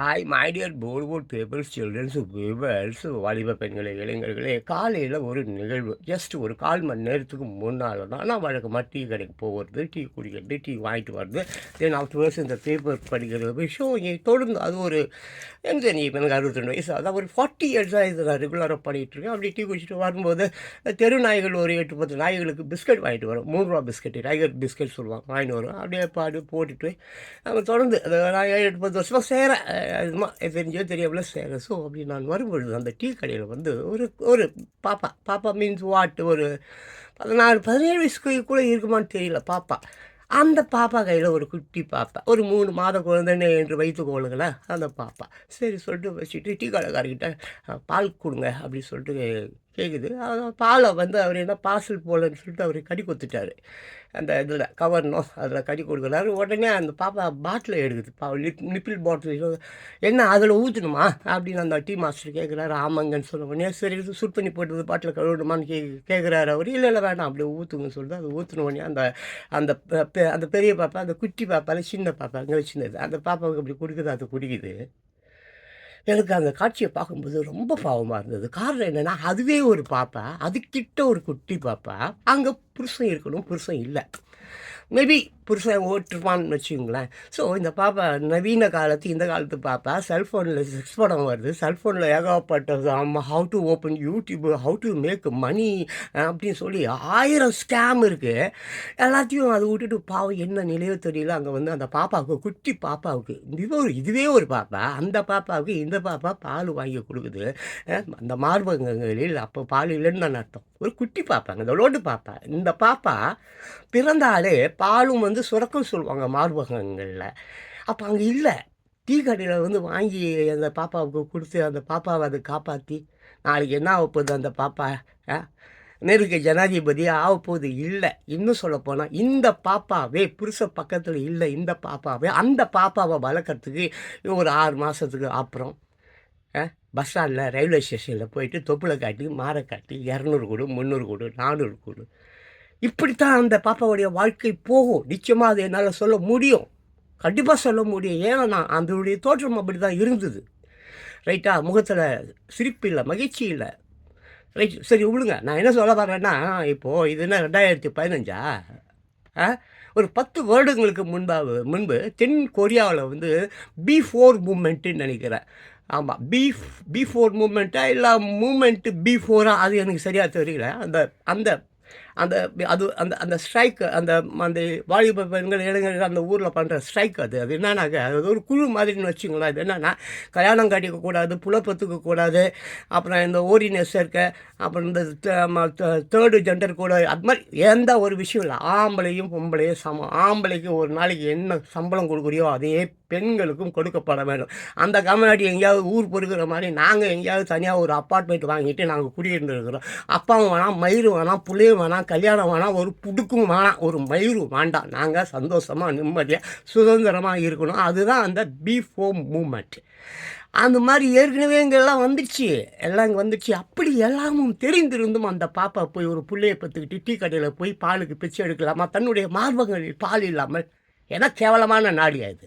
Hi my dear போர்ட்வுட் peoples children's viewers வாலிப பெண்களே இளைஞர்களே காலையில் ஒரு நிகழ்வு ஜஸ்ட் ஒரு கால் மணி நேரத்துக்கு முன்னால் தான் நான் வழக்கமாக டீ கடைக்கு போகிறது டீ குடிக்கிறது டீ வாங்கிட்டு வர்றது. தென் ஆஃப்டர்வர்ஸ் இந்த பேப்பர் படிக்கிறது விஷயம் ஷோ தொடர்ந்து அது ஒரு எந்த நீ எனக்கு அறுபத்தெண்டு வயசு அதான் ஒரு ஃபார்ட்டி இயர்ஸாக இது நான் ரெகுலராக பண்ணிகிட்ருக்கேன் அப்படி டீ குடிச்சிட்டு வரும்போது தெரு நாய்கள் ஒரு எட்டு பத்து நாய்களுக்கு பிஸ்கட் வாங்கிட்டு வரும். மூணு ரூபா பிஸ்கட் டைகர் பிஸ்கட் சொல்லுவாங்க வாங்கிட்டு வரும். அப்படியே பாடு போட்டுட்டு நம்ம தொடர்ந்து அதை நான் ஏழு எட்டு பத்து வருஷமாக சேரேன் அதுமா தெரிஞ்சோ தெரியாமல சேரேன் ஸோ அப்படி நான் வரும்பொழுது அந்த டீ கடையில் வந்து ஒரு ஒரு பாப்பா பாப்பா மீன்ஸ் வாட் ஒரு பதினாறு பதினேழு வயசுக்கு கூட இருக்குமான்னு தெரியல பாப்பா. அந்த பாப்பா கையில் ஒரு குட்டி பாப்பா. ஒரு மூணு மாத குழந்தைன்னு என்று வைத்துக்கொள்ளுங்களேன் அந்த பாப்பா. சரி சொல்லிட்டு வச்சுட்டு டீ கடைக்காரர்கிட்ட பால் கொடுங்க அப்படி சொல்லிட்டு கேட்குது அதான் பாலை வந்து அவர் என்ன பார்சல் போலன்னு சொல்லிட்டு அவர் கடி கொடுத்துட்டாரு. அந்த இதில் கவர்னோ அதில் கடி கொடுக்குறாரு. உடனே அந்த பாப்பா பாட்டில் எடுக்குது. பா லிப் நிப்பிள் பாட்டில் என்ன அதில் ஊற்றணுமா அப்படின்னு அந்த டீ மாஸ்டர் கேட்குறாரு ஆமாங்கன்னு சொல்ல உடனே சரி இது சுட் பண்ணி போட்டது பாட்டில் கழுவணுமான்னு கே கேட்குறாரு அவர். இல்லை இல்லை வேணாம். அப்படியே ஊற்றுங்கன்னு சொல்லிட்டு அதை ஊற்றின உடனே அந்த அந்த பெ- அந்த பெரிய பாப்பா அந்த குட்டி பாப்பால சின்ன பாப்பா அங்கே சின்னது அந்த பாப்பாவுக்கு அப்படி கொடுக்குது அது குடிக்குது. எனக்கு அந்த காட்சியை பார்க்கும்போது ரொம்ப பாவமாக இருந்தது. காரணம் என்னென்னா அதுவே ஒரு பாப்பா அதுக்கிட்ட ஒரு குட்டி பாப்பா. அங்கே புருஷன் இருக்கணும் புருஷன் இல்லை. மேபி புருஷன் ஓட்டுருப்பான்னு வச்சுங்களேன் ஸோ இந்த பாப்பா நவீன காலத்து இந்த காலத்து பாப்பா செல்ஃபோனில் செக்ஸ் படம் வருது. செல்ஃபோனில் ஏகப்பட்டது. ஆமாம் how to open YouTube how to make money அப்படின்னு சொல்லி ஆயிரம் ஸ்கேம் இருக்குது எல்லாத்தையும் அதை விட்டுட்டு பாவம் என்ன நிலையோ தெரியல. அங்கே வந்து அந்த பாப்பாவுக்கு குட்டி பாப்பாவுக்கு இதுவே ஒரு இதுவே ஒரு பாப்பா. அந்த பாப்பாவுக்கு இந்த பாப்பா பால் வாங்கி கொடுக்குது. அந்த மார்பகங்களில் அப்போ பால் இல்லைன்னு நான் அர்த்தம். ஒரு குட்டி பாப்பாங்க இந்த லோடு பாப்பா. இந்த பாப்பா பிறந்தாலே பாலும் வந்து சுரக்கம் சொல்லுவாங்க மார்பகங்களில். அப்போ அங்கே இல்லை. டீ கடையில் வந்து வாங்கி அந்த பாப்பாவுக்கு கொடுத்து அந்த பாப்பாவை அதை காப்பாற்றி நாளைக்கு என்ன ஆக போகுது அந்த பாப்பா? ஆ? நெருக்க ஜனாதிபதி ஆக போகுது இல்லை. இன்னும் சொல்லப்போனால் இந்த பாப்பாவே புருஷ பக்கத்தில் இல்லை இந்த பாப்பாவே அந்த பாப்பாவை வளர்க்குறதுக்கு ஒரு ஆறு மாதத்துக்கு அப்புறம் பஸ் ஸ்டாண்டில் ரயில்வே ஸ்டேஷனில் போயிட்டு தொப்புளை காட்டி மாரை காட்டி இரநூறு கொடு முந்நூறு கொடு நானூறு கொடு. இப்படித்தான் அந்த பாப்பாவுடைய வாழ்க்கை போகும். நிச்சயமாக அது என்னால் சொல்ல முடியும். கண்டிப்பாக சொல்ல முடியும். ஏன்னா நான் அதனுடைய தோற்றம் அப்படி தான் இருந்தது ரைட்டா முகத்தில் சிரிப்பு இல்லை மகிழ்ச்சி இல்லை ரைட் சரி விடுங்க. நான் என்ன சொல்ல வரேன்னா இப்போது இது என்ன ரெண்டாயிரத்தி பதினஞ்சா? ஆ? ஒரு பத்து வருடங்களுக்கு முன்பாக முன்பு தென் கொரியாவில் வந்து பி ஃபோர் மூமெண்ட்டுன்னு நினைக்கிறேன். ஆமாம் பி பி ஃபோர் மூமெண்ட்டா இல்லை மூமெண்ட்டு பி ஃபோராக அது எனக்கு சரியாக தெரியல. அந்த அந்த அந்த அது அந்த அந்த ஸ்ட்ரைக் அந்த அந்த வாலிப பெண்கள் இளைஞர்கள் அந்த ஊரில் பண்ணுற ஸ்ட்ரைக் அது. அது என்னன்னாக்க அது ஒரு குழு மாதிரின்னு வச்சுங்களேன். அது என்னென்னா கல்யாணம் காட்டிக்கக்கூடாது கூடாது புலப்பத்துக்க கூடாது அப்புறம் இந்த ஓரினஸ் இருக்க அப்புறம் இந்த தேர்டு ஜெண்டர் கூட அது மாதிரி எந்த ஒரு விஷயம் இல்லை. ஆம்பளையும் பொம்பளையும் சமம். ஆம்பளைக்கு ஒரு நாளைக்கு என்ன சம்பளம் கொடுக்குறியோ அதையே பெண்களுக்கும் கொடுக்கப்பட வேண்டும். அந்த கம்யூனிட்டி எங்கேயாவது ஊர் பொறுக்கிற மாதிரி நாங்கள் எங்கேயாவது தனியாக ஒரு அப்பார்ட்மெண்ட் வாங்கிட்டு நாங்கள் குடியிருந்துருக்கிறோம். அப்பாவும் வேணாம் மயிரும் வேணாம் புள்ளையும் வேணாம் கல்யாணம் வேணாம் ஒரு புடுக்கும் வேணாம் ஒரு மயிரும் வேண்டாம் நாங்கள் சந்தோஷமாக நிம்மதியாக சுதந்திரமாக இருக்கணும். அதுதான் அந்த பி ஃபோம் மூமெண்ட் அந்த மாதிரி ஏற்கனவே இங்கெல்லாம் வந்துடுச்சு எல்லாம் இங்கே வந்துடுச்சு அப்படி எல்லாமும் தெரிந்திருந்தும் அந்த பாப்பா போய் ஒரு பிள்ளையை பற்றுக்கிட்டு டீ கடையில் போய் பாலுக்கு பிச்சை எடுக்கலாமா? தன்னுடைய மார்பங்களில் பால் இல்லாமல். ஏன்னா கேவலமான நாடு அது.